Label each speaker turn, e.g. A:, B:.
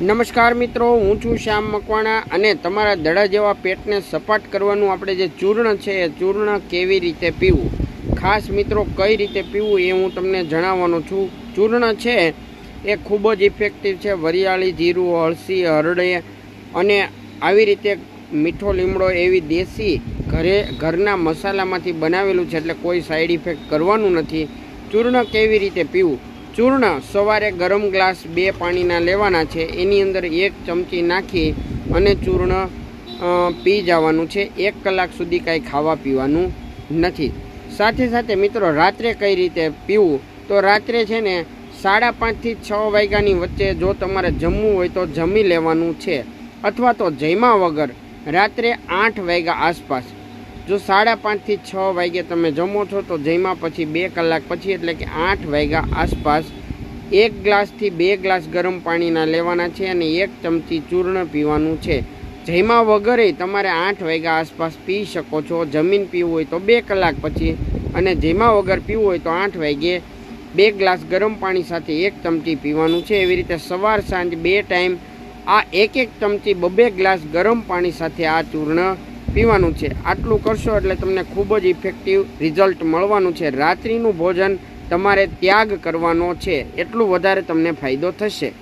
A: નમસ્કાર મિત્રો, હું છું શ્યામ મકવાણા અને તમારા દડા જેવા પેટને સપાટ કરવાનું આપણે જે ચૂર્ણ છે એ ચૂર્ણ કેવી રીતે પીવું? ખાસ મિત્રો, કઈ રીતે પીવું એ હું તમને જણાવવાનો છું. ચૂર્ણ છે એ ખૂબ જ ઇફેક્ટિવ છે, વરિયાળી, જીરું, હળસી, હરડે અને આવી રીતે મીઠો લીમડો એવી દેશી ઘરે, ઘરના મસાલામાંથી બનાવેલું છે એટલે કોઈ સાઈડ ઇફેક્ટ કરવાનું નથી. ચૂર્ણ કેવી રીતે પીવું? ચૂર્ણ સવારે ગરમ ગ્લાસ બે પાણીના લેવાના છે. એની અંદર એક ચમચી નાખી અને ચૂર્ણ પી જવાનું છે. એક કલાક સુધી કાંઈ ખાવા પીવાનું નથી. સાથે સાથે મિત્રો રાત્રે કઈ રીતે પીવું? તો રાત્રે છે ને સાડા પાંચથી છ વાગ્યાની વચ્ચે જો તમારે જમવું હોય તો જમી લેવાનું છે. અથવા તો જમ્યા વગર રાત્રે આઠ વાગ્યા આસપાસ જો સાડા પાંચથી છ વાગે તમે જમો છો, તો જમ્યા પછી બે કલાક પછી, એટલે કે આઠ વાગ્યા આસપાસ, એક ગ્લાસથી બે ગ્લાસ ગરમ પાણીના લેવાના છે અને એક ચમચી ચૂર્ણ પીવાનું છે. જમ્યા વગરે તમારે આઠ વાગ્યા આસપાસ પી શકો છો. જમીન પીવું હોય તો બે કલાક પછી અને જમ્યા વગર પીવું હોય તો આઠ વાગ્યે બે ગ્લાસ ગરમ પાણી સાથે એક ચમચી પીવાનું છે. એવી રીતે સવાર સાંજ બે ટાઈમ આ એક એક ચમચી બબે ગ્લાસ ગરમ પાણી સાથે આ ચૂર્ણ પીવાનું છે. આટલું કરશો એટલે તમને ખૂબ જ ઇફેક્ટિવ રિઝલ્ટ મળવાનું છે. રાત્રિનું ભોજન તમારે ત્યાગ કરવાનો છે. એટલું વધારે તમને ફાયદો થશે.